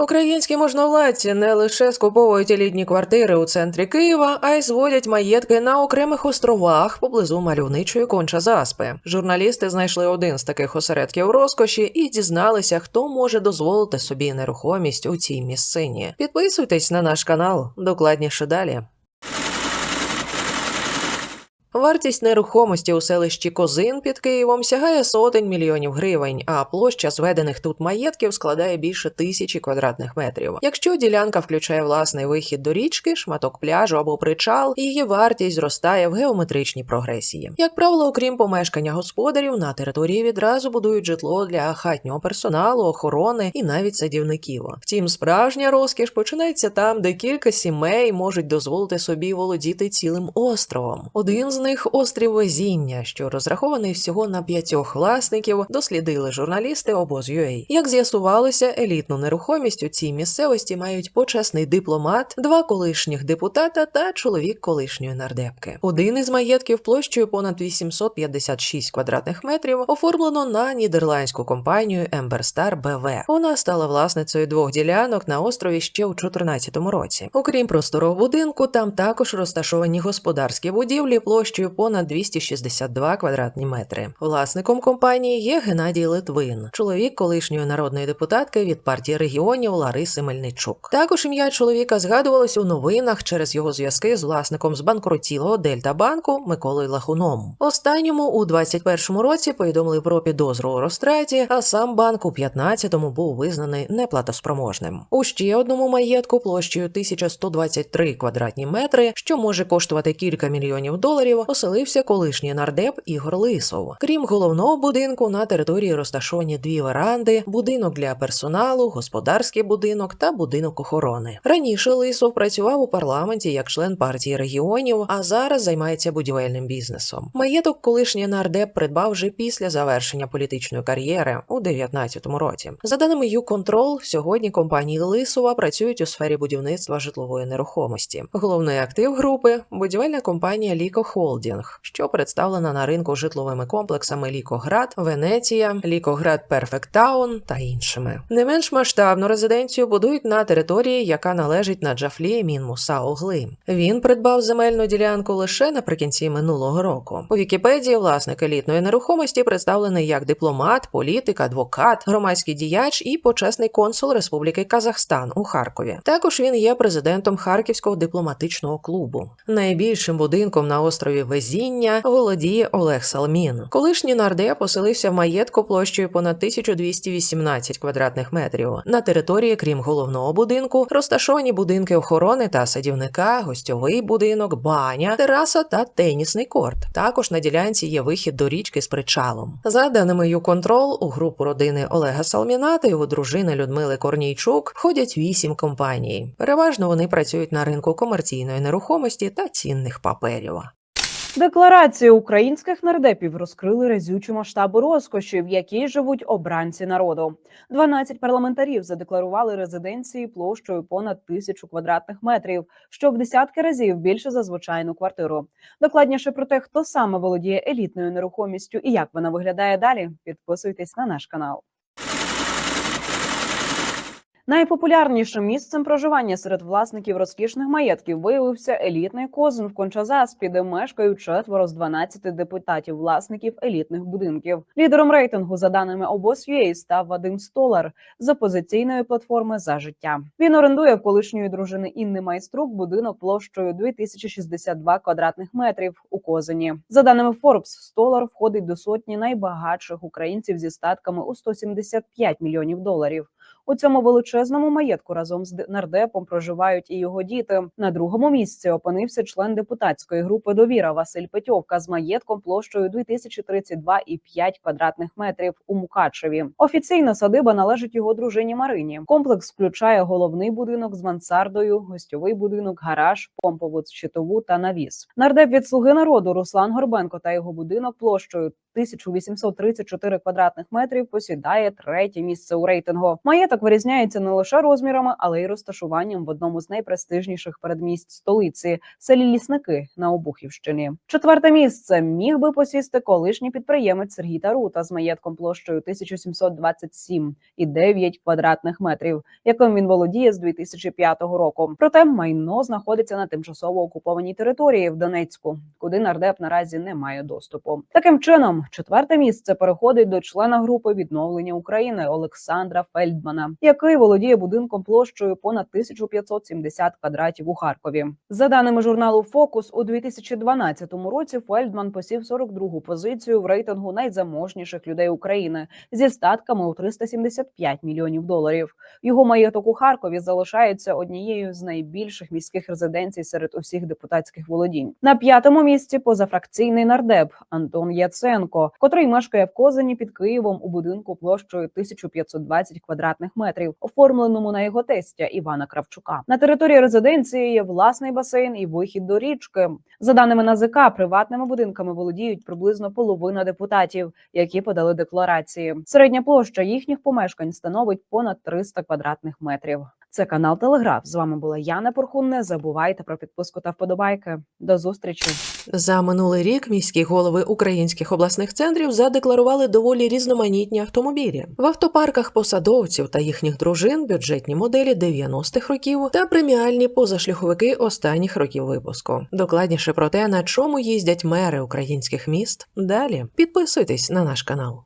Українські можновладці не лише скуповують елітні квартири у центрі Києва, а й зводять маєтки на окремих островах поблизу мальовничої конча заспи. Журналісти знайшли один з таких осередків розкоші і дізналися, хто може дозволити собі нерухомість у цій місцині. Підписуйтесь на наш канал, докладніше далі. Вартість нерухомості у селищі Козин під Києвом сягає сотень мільйонів гривень, а площа зведених тут маєтків складає більше тисячі квадратних метрів. Якщо ділянка включає власний вихід до річки, шматок пляжу або причал, її вартість зростає в геометричній прогресії. Як правило, окрім помешкання господарів, на території відразу будують житло для хатнього персоналу, охорони і навіть садівників. Втім, справжня розкіш починається там, де кілька сімей можуть дозволити собі володіти цілим островом. Один з них острів Везіння, що розрахований всього на п'ятьох власників, дослідили журналісти обоз.ua. Як з'ясувалося, елітну нерухомість у цій місцевості мають почесний дипломат, два колишніх депутата та чоловік колишньої нардепки. Один із маєтків площею понад 856 квадратних метрів оформлено на нідерландську компанію Емберстар БВ. Вона стала власницею двох ділянок на острові ще у 2014 році. Окрім просторого будинку, там також розташовані господарські будівлі площею понад 262 квадратні метри. Власником компанії є Геннадій Литвин, чоловік колишньої народної депутатки від партії регіонів Лариси Мельничук. Також ім'я чоловіка згадувалось у новинах через його зв'язки з власником збанкрутілого Дельта банку Миколою Лахуном. Останньому у 21-му році повідомили про підозру у розтраті, а сам банк у 15-му був визнаний неплатоспроможним. У ще одному маєтку площею 1123 квадратні метри, що може коштувати кілька мільйонів доларів, оселився колишній нардеп Ігор Лисов. Крім головного будинку, на території розташовані дві веранди, будинок для персоналу, господарський будинок та будинок охорони. Раніше Лисов працював у парламенті як член партії регіонів, а зараз займається будівельним бізнесом. Маєток колишній нардеп придбав вже після завершення політичної кар'єри у 2019 році. За даними YouControl, сьогодні компанії Лисова працюють у сфері будівництва житлової нерухомості. Головний актив групи будівельна компанія Ліко Холдінг, що представлена на ринку житловими комплексами Лікоград, Венеція, Лікоград Перфект Таун та іншими. Не менш масштабну резиденцію будують на території, яка належить на Джафлі Мінмуса Огли. Він придбав земельну ділянку лише наприкінці минулого року. У Вікіпедії власник елітної нерухомості представлений як дипломат, політик, адвокат, громадський діяч і почесний консул Республіки Казахстан у Харкові. Також він є президентом Харківського дипломатичного клубу. Найбільшим будинком на острові Везіння володіє Олег Салмін. Колишній нардеп поселився в маєтку площею понад 1218 квадратних метрів. На території, крім головного будинку, розташовані будинки охорони та садівника, гостьовий будинок, баня, тераса та тенісний корт. Також на ділянці є вихід до річки з причалом. За даними YouControl, у групу родини Олега Салміна та його дружини Людмили Корнійчук входять вісім компаній. Переважно вони працюють на ринку комерційної нерухомості та цінних паперів. Декларацію українських нардепів розкрили разючу масштабу розкоші, в якій живуть обранці народу. 12 парламентарів задекларували резиденції площею понад тисячу квадратних метрів, що в десятки разів більше за звичайну квартиру. Докладніше про те, хто саме володіє елітною нерухомістю і як вона виглядає далі. Підписуйтесь на наш канал. Найпопулярнішим місцем проживання серед власників розкішних маєтків виявився елітний козин в Кончазаспі, де мешкають четверо з 12 депутатів власників елітних будинків. Лідером рейтингу, за даними обоз.ua, став Вадим Столар з опозиційної платформи за життя. Він орендує в колишньої дружини Інни Майструк будинок площею 2062 квадратних метрів у Козині. За даними Forbes, Столар входить до сотні найбагатших українців зі статками у 175 мільйонів доларів. У цьому величезному маєтку разом з нардепом проживають і його діти. На другому місці опинився член депутатської групи Довіра Василь Петьовка з маєтком площею 2032,5 квадратних метрів у Мукачеві. Офіційно садиба належить його дружині Марині. Комплекс включає головний будинок з мансардою, гостьовий будинок, гараж, помпову щитову та навіс. Нардеп від слуги народу Руслан Горбенко та його будинок площею 1834 квадратних метрів, посідає третє місце у рейтингу. Маєток вирізняється не лише розмірами, але й розташуванням в одному з найпрестижніших передмість столиці селі Лісники на Обухівщині. Четверте місце міг би посісти колишній підприємець Сергій Тарута з маєтком площею 1727,9 квадратних метрів, яким він володіє з 2005 року. Проте майно знаходиться на тимчасово окупованій території в Донецьку, куди нардеп наразі не має доступу. Таким чином, четверте місце переходить до члена групи відновлення України Олександра Фельдмана, який володіє будинком площею понад 1570 квадратів у Харкові. За даними журналу Фокус, у 2012 році Фельдман посів 42-гу позицію в рейтингу найзаможніших людей України зі статками у 375 мільйонів доларів. Його маєток у Харкові залишається однією з найбільших міських резиденцій серед усіх депутатських володінь. На п'ятому місці позафракційний нардеп Антон Яценко, котрий мешкає в Козині під Києвом у будинку площею 1520 квадратних метрів, оформленому на його тестя Івана Кравчука. На території резиденції є власний басейн і вихід до річки. За даними НАЗК, приватними будинками володіють приблизно половина депутатів, які подали декларації. Середня площа їхніх помешкань становить понад 300 квадратних метрів. Це канал Телеграф. З вами була Яна Порхун. Не забувайте про підписку та вподобайки. До зустрічі. За минулий рік міські голови українських обласних центрів задекларували доволі різноманітні автомобілі в автопарках посадовців та їхніх дружин, бюджетні моделі 90-х років та преміальні позашляховики останніх років випуску. Докладніше про те, на чому їздять мери українських міст. Далі підписуйтесь на наш канал.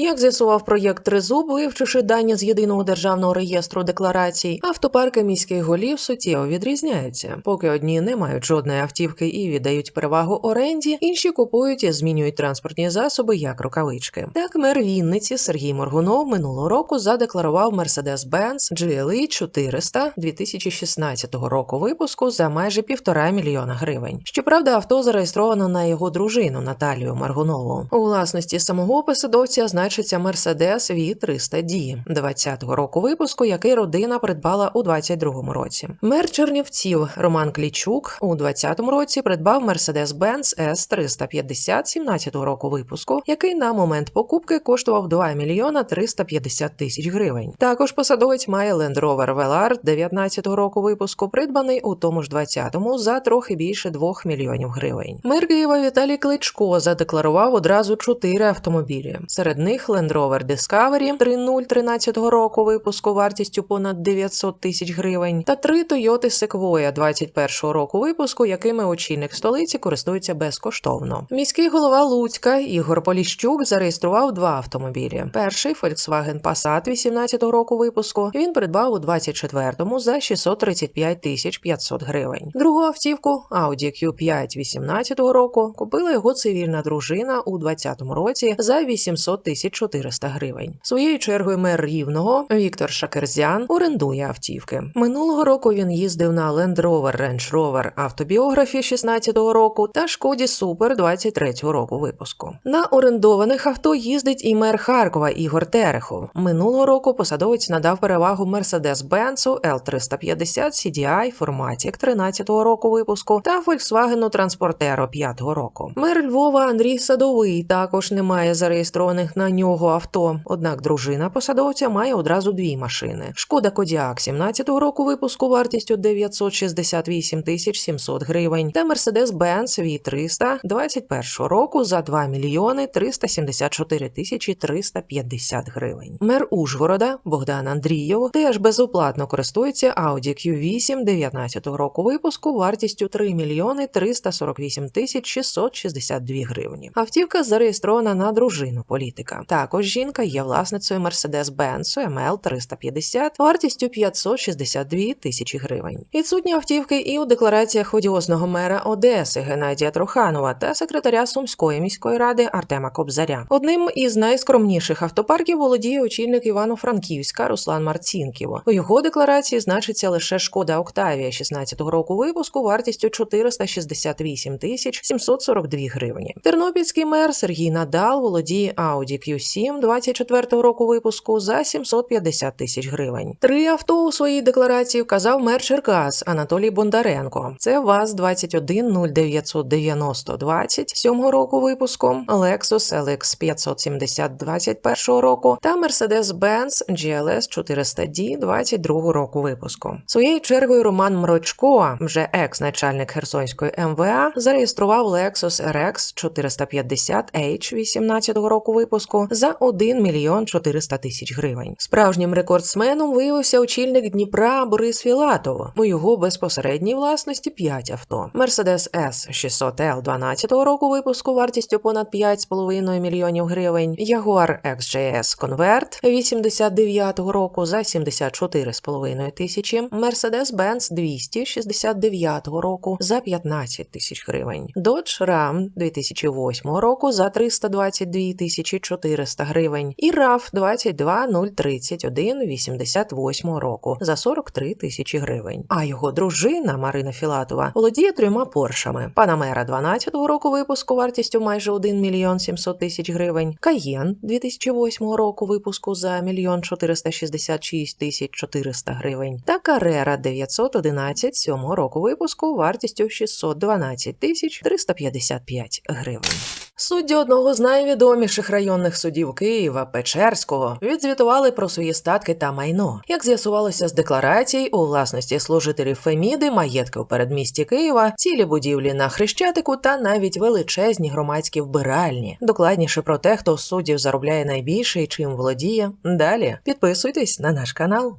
Як з'ясував проєкт Тризуб, вивчивши дані з єдиного державного реєстру декларацій, автопарки міських голів суттєво відрізняються. Поки одні не мають жодної автівки і віддають перевагу оренді, інші купують і змінюють транспортні засоби як рукавички. Так, мер Вінниці Сергій Моргунов минулого року задекларував Mercedes-Benz GLE 400 2016 року випуску за майже півтора мільйона гривень. Щоправда, авто зареєстровано на його дружину Наталію Маргунову. У власності самого посадовця значиться Mercedes V300D 20-го року випуску, який родина придбала у 22-му році. Мер Чернівців Роман Клічук у 20-му році придбав Mercedes-Benz S350 17-го року випуску, який на момент покупки коштував 2 мільйона 350 тисяч гривень. Також посадовець має Land Rover Velar 19-го року випуску, придбаний у тому ж 20-му за трохи більше 2 мільйонів гривень. Мер Києва Віталій Кличко задекларував одразу чотири автомобілі. Серед них Land Rover Discovery 3.0 13 року випуску вартістю понад 900 тисяч гривень та три Toyota Sequoia 21 року випуску, якими очільник столиці користується безкоштовно. Міський голова Луцька Ігор Поліщук зареєстрував два автомобілі. Перший Volkswagen Passat 18 року випуску. Він придбав у 24-му за 635 тисяч 500 гривень. Другу автівку Audi Q5 18 року купила його цивільна дружина у 20-му році за 800 тисяч 400 гривень. Своєю чергою мер Рівного Віктор Шакерзян орендує автівки. Минулого року він їздив на Land Rover Range Rover автобіографі 16-го року та Шкоді Супер 23-го року випуску. На орендованих авто їздить і мер Харкова Ігор Терехов. Минулого року посадовець надав перевагу Mercedes-Benz L350 CDI Formatic 13-го року випуску та Volkswagen Transportero 5-го року. Мер Львова Андрій Садовий також не має зареєстрованих на нього авто. Однак дружина посадовця має одразу дві машини: Шкода Кодіак 17-го року випуску вартістю 968 тисяч 700 гривень та Mercedes-Benz V300 21-го року за 2 мільйони 374 тисячі 350 гривень. Мер Ужгорода Богдан Андрійов теж безоплатно користується Audi Q8 19-го року випуску вартістю 3 мільйони 348 тисяч 662 гривні. Автівка зареєстрована на дружину політика. Також жінка є власницею Mercedes-Benz ML 350 вартістю 562 тисячі гривень. Відсутні автівки і у деклараціях одіозного мера Одеси Геннадія Троханова та секретаря Сумської міської ради Артема Кобзаря. Одним із найскромніших автопарків володіє очільник Івано-Франківська Руслан Марцінків. У його декларації значиться лише шкода Октавія 16-го року випуску вартістю 468 тисяч 742 гривні. Тернопільський мер Сергій Надал володіє Audi Q7 24 року випуску за 750 тисяч гривень. Три авто у своїй декларації вказав мер Черкас Анатолій Бондаренко. Це ВАЗ 2109090 27 року випуску, Lexus LX 570 21 року та Mercedes-Benz GLS 400D 22 року випуску. Своєю чергою Роман Мрочко, вже екс-начальник Херсонської МВА, зареєстрував Lexus RX 450 H 18 року випуску за 1 мільйон 400 тисяч гривень. Справжнім рекордсменом виявився очільник Дніпра Борис Філатов. У його безпосередній власності 5 авто. Mercedes S 600 L 12 року випуску вартістю понад 5,5 мільйонів гривень. Jaguar XJS Convert 89 року за 74,5 тисячі. Mercedes-Benz 269 року за 15 тисяч гривень. Dodge Ram 2008 року за 322 тисячі 400 гривень. І RAV 22031 88 року за 43 тисячі гривень. А його дружина Марина Філатова володіє трьома поршами. Панамера 12-го року випуску вартістю майже 1 мільйон 700 тисяч гривень. Каєн 2008 року випуску за мільйон 466 тисяч 400 гривень. Та Карера 911 7 року випуску вартістю 612 тисяч 355 гривень. Судді одного з найвідоміших районних судів Києва Печерського відзвітували про свої статки та майно. Як з'ясувалося з декларацій, у власності служителів Феміди, маєтки у передмісті Києва, цілі будівлі на Хрещатику та навіть величезні громадські вбиральні. Докладніше про те, хто суддів заробляє найбільше і чим володіє. Далі підписуйтесь на наш канал.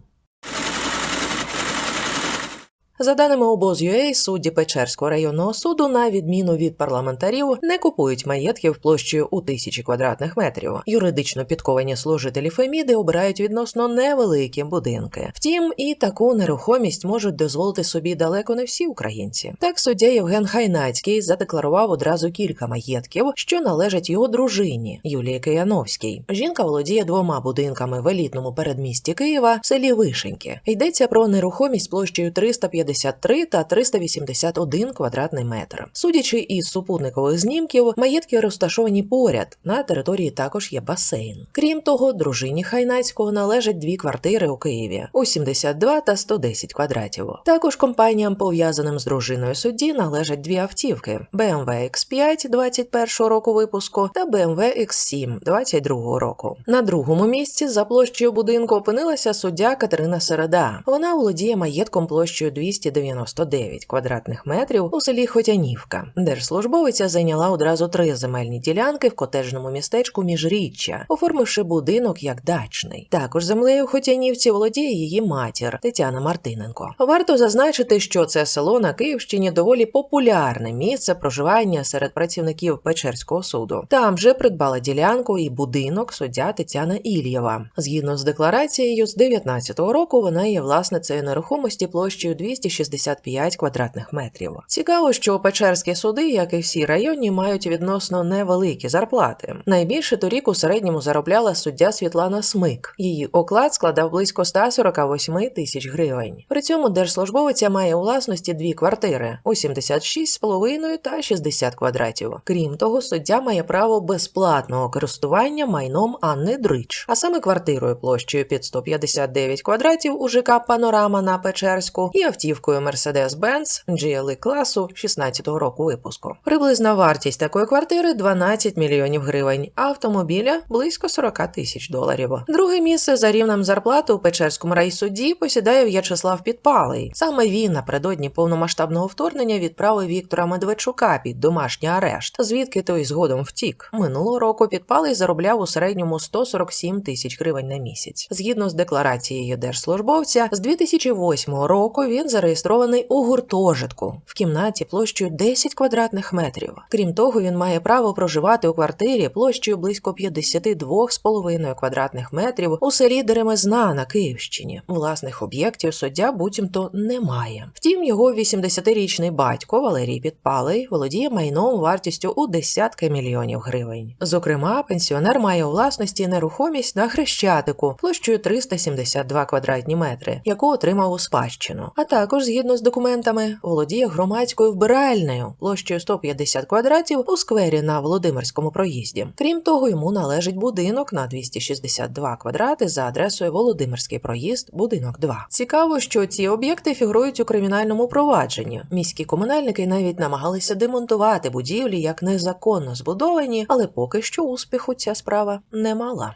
За даними обоз.ua, судді Печерського районного суду, на відміну від парламентарів, не купують маєтків площею у тисячі квадратних метрів. Юридично підковані служителі Феміди обирають відносно невеликі будинки. Втім, і таку нерухомість можуть дозволити собі далеко не всі українці. Так суддя Євген Хайнацький задекларував одразу кілька маєтків, що належать його дружині Юлії Кияновській. Жінка володіє двома будинками в елітному передмісті Києва в селі Вишеньки. Йдеться про нерухомість площею 350 353 та 381 квадратний метр. Судячи із супутникових знімків, маєтки розташовані поряд. На території також є басейн. Крім того, дружині Хайнацького належать дві квартири у Києві у 72 та 110 квадратів. Також компаніям, пов'язаним з дружиною судді, належать дві автівки: BMW X5 21 року випуску та BMW X7 22 року. На другому місці за площею будинку опинилася суддя Катерина Середа. Вона володіє маєтком площею 200 299 квадратних метрів у селі Хотянівка. Держслужбовиця зайняла одразу три земельні ділянки в котежному містечку Міжріччя, оформивши будинок як дачний. Також землею в Хотянівці володіє її матір Тетяна Мартиненко. Варто зазначити, що це село на Київщині доволі популярне місце проживання серед працівників Печерського суду. Там же придбала ділянку і будинок суддя Тетяна Ільєва. Згідно з декларацією, з 19-го року вона є власницею нерухомості площею 260 65 квадратних метрів. Цікаво, що Печерські суди, як і всі районні, мають відносно невеликі зарплати. Найбільше торік у середньому заробляла суддя Світлана Смик. Її оклад складав близько 148 тисяч гривень. При цьому держслужбовиця має у власності дві квартири у 76,5 та 60 квадратів. Крім того, суддя має право безплатного користування майном Анни Дрич, а саме квартирою площею під 159 квадратів у ЖК Панорама на Печерську і автівкою Mercedes-Benz GLE класу 16-го року випуску. Приблизна вартість такої квартири 12 мільйонів гривень, а автомобіля близько 40 тисяч доларів. Друге місце за рівнем зарплати у Печерському райсуді посідає В'ячеслав Підпалий. Саме він напередодні повномасштабного вторгнення відправив Віктора Медведчука під домашній арешт, звідки той згодом втік. Минулого року Підпалий заробляв у середньому 147 тисяч гривень на місяць. Згідно з декларацією держслужбовця, з 2008 року він зареєстрований у гуртожитку в кімнаті площею 10 квадратних метрів. Крім того, він має право проживати у квартирі площею близько 52,5 квадратних метрів у селі Деремезна на Київщині. Власних об'єктів суддя буцімто немає. Втім, його 80-річний батько Валерій Підпалий володіє майном вартістю у десятки мільйонів гривень. Зокрема, пенсіонер має у власності нерухомість на Хрещатику площею 372 квадратні метри, яку отримав у спадщину, а також також, згідно з документами, володіє громадською вбиральнею площею 150 квадратів у сквері на Володимирському проїзді. Крім того, йому належить будинок на 262 квадрати за адресою Володимирський проїзд, будинок 2. Цікаво, що ці об'єкти фігурують у кримінальному провадженні. Міські комунальники навіть намагалися демонтувати будівлі як незаконно збудовані, але поки що успіху ця справа не мала.